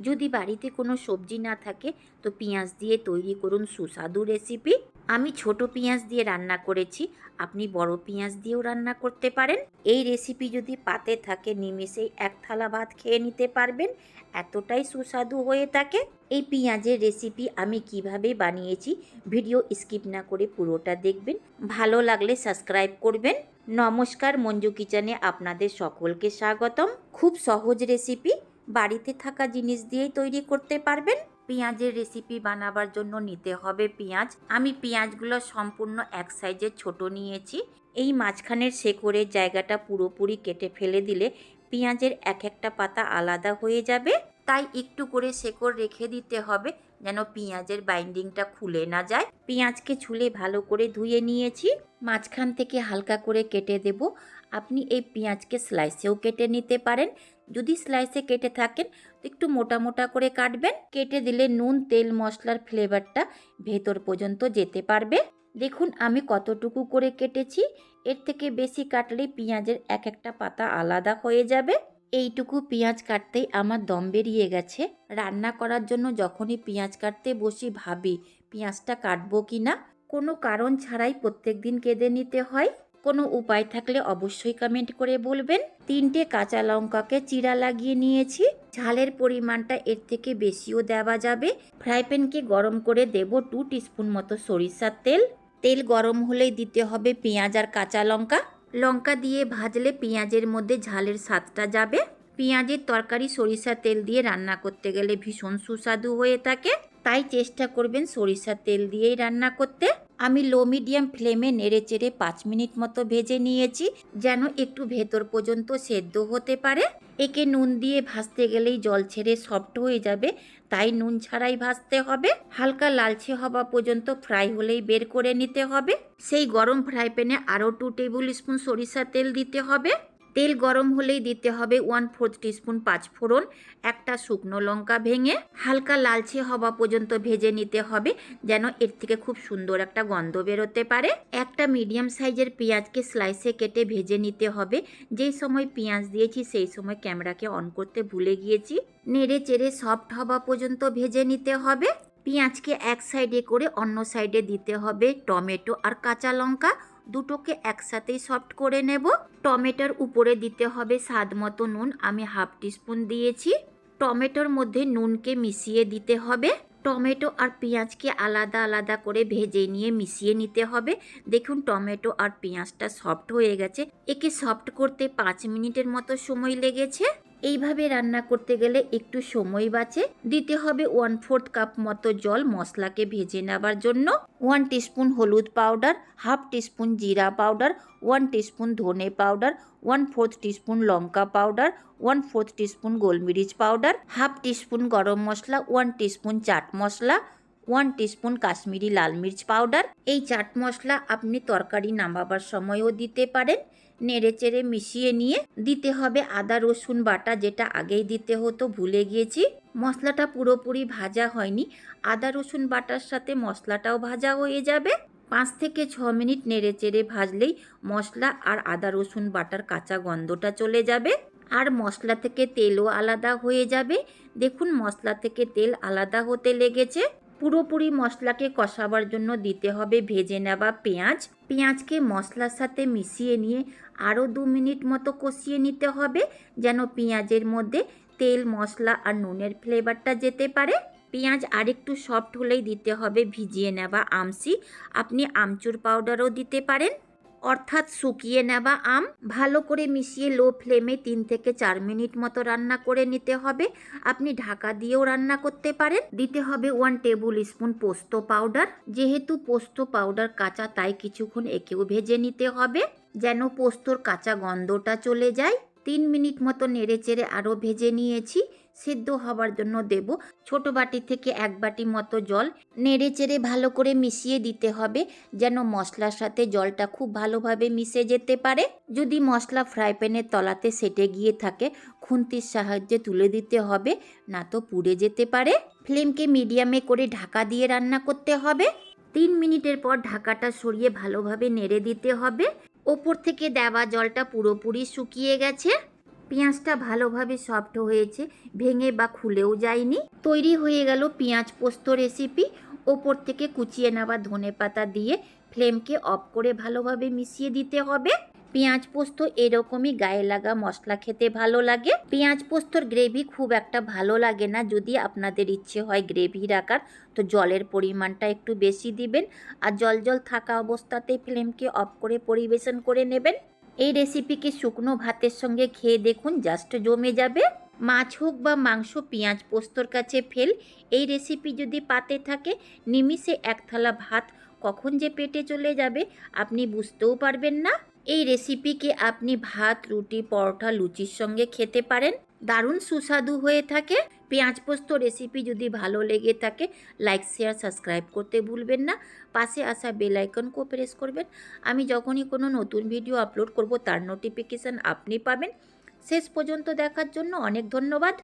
যদি বাড়িতে কোনো সবজি না থাকে, তো পেঁয়াজ দিয়ে তৈরি করুন সুস্বাদু রেসিপি। আমি ছোট পেঁয়াজ দিয়ে রান্না করেছি, আপনি বড় পেঁয়াজ দিয়েও রান্না করতে পারেন। এই রেসিপি যদি পাতে থাকে, নিমেষেই এক থালা ভাত খেয়ে নিতে পারবেন। এতটাই সুস্বাদু হয়ে থাকে। এই পেঁয়াজের রেসিপি আমি কীভাবে বানিয়েছি, ভিডিও স্কিপ না করে পুরোটা দেখবেন। ভালো লাগলে সাবস্ক্রাইব করবেন। নমস্কার, মঞ্জু কিচেনে আপনাদের সকলকে স্বাগতম। খুব সহজ রেসিপি। বাড়িতে থাকা জিনিস দিয়েই তৈরি করতে পারবেন? পেঁয়াজের রেসিপি বানাবার জন্য নিতে হবে পেঁয়াজ। আমি পেঁয়াজগুলো সম্পূর্ণ এক সাইজের ছোট নিয়েছি। এই মাঝখানের শেকড়ের জায়গাটা পুরোপুরি কেটে ফেলে দিলে পেঁয়াজের এক একটা পাতা আলাদা হয়ে যাবে। তাই একটু করে শেকড় রেখে দিতে হবে যেন পেঁয়াজের বাইন্ডিংটা খুলে না যায়। পেঁয়াজকে ছুলে ভালো করে ধুয়ে নিয়েছি। মাঝখান থেকে হালকা করে কেটে দেব। আপনি এই পেঁয়াজকে স্লাইসেও কেটে নিতে পারেন। যদি স্লাইসে কেটে থাকেন একটু মোটা মোটা করে কাটবেন। কেটে দিলে নুন, তেল, মশলার ফ্লেভারটা ভেতর পর্যন্ত যেতে পারবে। দেখুন আমি কতটুকু করে কেটেছি। এর থেকে বেশি কাটলে পেঁয়াজের এক একটা পাতা আলাদা হয়ে যাবে। এইটুকু পেঁয়াজ কাটতেই আমার দম বেরিয়ে গেছে। রান্না করার জন্য যখনই পেঁয়াজ কাটতে বসি ভাবি, পেঁয়াজটা কাটবো কি না কোনো কারণ ছাড়াই প্রত্যেক দিন কেঁদে নিতে হয়। কোনো উপায় থাকলে অবশ্যই কমেন্ট করে বলবেন। তিনটে কাঁচা লঙ্কাকে চিরা লাগিয়ে নিয়েছি। ঝালের পরিমাণটা এর থেকে বেশিও দেওয়া যাবে। ফ্রাই প্যানকে গরম করে দেব টু টিস্পুন মতো সরিষার তেল। তেল গরম হলেই দিতে হবে পেঁয়াজ আর কাঁচা লঙ্কা। লঙ্কা দিয়ে ভাজলে পেঁয়াজের মধ্যে ঝালের স্বাদটা যাবে। পেঁয়াজের তরকারি সরিষার তেল দিয়ে রান্না করতে গেলে ভীষণ সুস্বাদু হয়ে থাকে। তাই চেষ্টা করবেন সরিষার তেল দিয়েই রান্না করতে। আমি লো মিডিয়াম ফ্লেমে নেড়ে চেড়ে পাঁচ মিনিট মতো ভেজে নিয়েছি, যেন একটু ভেতর পর্যন্ত সেদ্ধ হতে পারে। একে নুন দিয়ে ভাজতে গেলেই জল ছেড়ে সফট হয়ে যাবে, তাই নুন ছাড়াই ভাজতে হবে। হালকা লালচে হওয়া পর্যন্ত ফ্রাই হলেই বের করে নিতে হবে। সেই গরম ফ্রাই প্যানে আরও টু টেবিল স্পুন সরিষা তেল দিতে হবে। তেল গরম হলেই দিতে হবে ওয়ান ফোর্থ টিস্পুন পাঁচ ফোড়ন, একটা শুকনো লঙ্কা ভেঙে হালকা লালচে হওয়া পর্যন্ত ভেজে নিতে হবে যেন এর থেকে খুব সুন্দর একটা গন্ধ বেরোতে পারে। একটা মিডিয়াম সাইজের পেঁয়াজকে স্লাইসে কেটে ভেজে নিতে হবে। যেই সময় পেঁয়াজ দিয়েছি সেই সময় ক্যামেরাকে অন করতে ভুলে গিয়েছি। নেড়ে চেড়ে সফট হওয়া পর্যন্ত ভেজে নিতে হবে। পেঁয়াজকে এক সাইডে করে অন্য সাইডে দিতে হবে টমেটো আর কাঁচা লঙ্কা। দুটোকে একসাথেই সফট করে নেব। টমেটোর উপরে দিতে হবে স্বাদ মতো নুন। আমি হাফ টিস্পুন দিয়েছি। টমেটোর মধ্যে নুনকে মিশিয়ে দিতে হবে। টমেটো আর পেঁয়াজকে আলাদা আলাদা করে ভেজে নিয়ে মিশিয়ে নিতে হবে। দেখুন, টমেটো আর পেঁয়াজটা সফট হয়ে গেছে। একে সফট করতে পাঁচ মিনিটের মতো সময় লেগেছে। এইভাবে রান্না করতে গেলে একটু সময় বাঁচে। দিতে হবে ওয়ান ফোর্থ কাপ মতো জল মশলাকে ভেজে নেবার জন্য। ওয়ান টিস্পুন হলুদ পাউডার হাফ টিস্পুন জিরা পাউডার ওয়ান টিস্পুন ধনে পাউডার ওয়ান ফোর্থ টিস্পুন লঙ্কা পাউডার ওয়ান ফোর্থ টিস্পুন গোলমরিচ পাউডার হাফ টিস্পুন গরম মশলা ওয়ান টিস্পুন চাট মশলা ওয়ান টিস্পুন কাশ্মীরি লাল মির্চ পাউডার। এই চাট মশলা আপনি তরকারি নামাবার সময়ও দিতে পারেন নেড়ে চেড়ে মিশিয়ে নিয়ে। দিতে হবে আদা, রসুন বাটা, যেটা আগেই দিতে হতো, ভুলে গিয়েছি। মশলাটা পুরোপুরি ভাজা হয়নি। আদা, রসুন বাটার সাথে মশলাটাও ভাজা হয়ে যাবে। পাঁচ থেকে ছ মিনিট নেড়ে চেড়ে ভাজলেই মশলা আর আদা, রসুন বাটার কাঁচা গন্ধটা চলে যাবে। আর মশলা থেকে তেলও আলাদা হয়ে যাবে। দেখুন মশলা থেকে তেল আলাদা হতে লেগেছে। পুরোপুরি মশলাকে কষাবার জন্য দিতে হবে ভেজে নেওয়া পেঁয়াজ। পেঁয়াজকে মশলার সাথে মিশিয়ে নিয়ে আরও দু মিনিট মতো কষিয়ে নিতে হবে, যেন পেঁয়াজের মধ্যে তেল, মশলা আর নুনের ফ্লেভারটা যেতে পারে। পেঁয়াজ আরেকটু সফট হলেই দিতে হবে ভিজিয়ে নেওয়া আমসি আপনি আমচুর পাউডারও দিতে পারেন। অর্থাৎ শুকিয়ে নেওয়া আম, ভালো করে মিশিয়ে লো ফ্লেমে তিন থেকে চার মিনিট মতো রান্না করে নিতে হবে। আপনি ঢাকা দিয়েও রান্না করতে পারেন। দিতে হবে ওয়ান টেবিল স্পুন পোস্ত পাউডার যেহেতু পোস্ত পাউডার কাঁচা, তাই কিছুক্ষণ একেও ভেজে নিতে হবে। যেন পোস্তর কাঁচা গন্ধটা চলে যায়। তিন মিনিট মতো নেড়ে চেড়ে আরও ভেজে নিয়েছি, সিদ্ধ হবার জন্য দেব। ছোট বাটি থেকে এক বাটি মতো জল নেড়ে চেড়ে ভালো করে মিশিয়ে দিতে হবে, যেন মশলার সাথে জলটা খুব ভালোভাবে মিশে যেতে পারে। যদি মশলা ফ্রাই প্যানের তলাতে সেটে গিয়ে থাকে, খুন্তির সাহায্যে তুলে দিতে হবে, না তো পুড়ে যেতে পারে। ফ্লেমকে মিডিয়ামে করে ঢাকা দিয়ে রান্না করতে হবে। তিন মিনিটের পর ঢাকাটা সরিয়ে ভালোভাবে নেড়ে দিতে হবে। ওপর থেকে দেওয়া জলটা পুরোপুরি শুকিয়ে গেছে। পেঁয়াজটা ভালোভাবে সফট হয়েছে, ভেঙে বা খুলেও যায়নি। তৈরি হয়ে গেল পেঁয়াজ পোস্ত রেসিপি ওপর থেকে কুচিয়ে নেওয়া ধনে পাতা দিয়ে ফ্লেমকে অফ করে ভালোভাবে মিশিয়ে দিতে হবে। পেঁয়াজ পোস্ত এরকমই গায়ে লাগা মশলা খেতে ভালো লাগে। পেঁয়াজ পোস্তর গ্রেভি খুব একটা ভালো লাগে না, যদি আপনাদের ইচ্ছে হয় গ্রেভি রাখার তো জলের পরিমাণটা একটু বেশি দিবেন। আর জল জল থাকা অবস্থাতেই ফ্লেমকে অফ করে পরিবেশন করে নেবেন। এই রেসিপিকে শুকনো ভাতের সঙ্গে খেয়ে দেখুন, জাস্ট জমে যাবে। মাছ হোক বা মাংস, পেঁয়াজ পোস্তর কাছে ফেল। এই রেসিপি যদি পাতে থাকে, নিমিষে এক থালা ভাত কখন যে পেটে চলে যাবে, আপনি বুঝতেও পারবেন না। এই রেসিপিকে আপনি ভাত, রুটি, পরোটা, লুচির সঙ্গে খেতে পারেন? দারুণ সুস্বাদু হয়ে থাকে। পেঁয়াজ পোস্ত রেসিপি যদি ভালো লেগে থাকে লাইক শেয়ার সাবস্ক্রাইব করতে ভুলবেন না। পাশে আসা বেল আইকনকেও প্রেস করবেন। আমি যখনই কোনো নতুন ভিডিও আপলোড করব, তার নোটিফিকেশান আপনি পাবেন। শেষ পর্যন্ত দেখার জন্য অনেক ধন্যবাদ।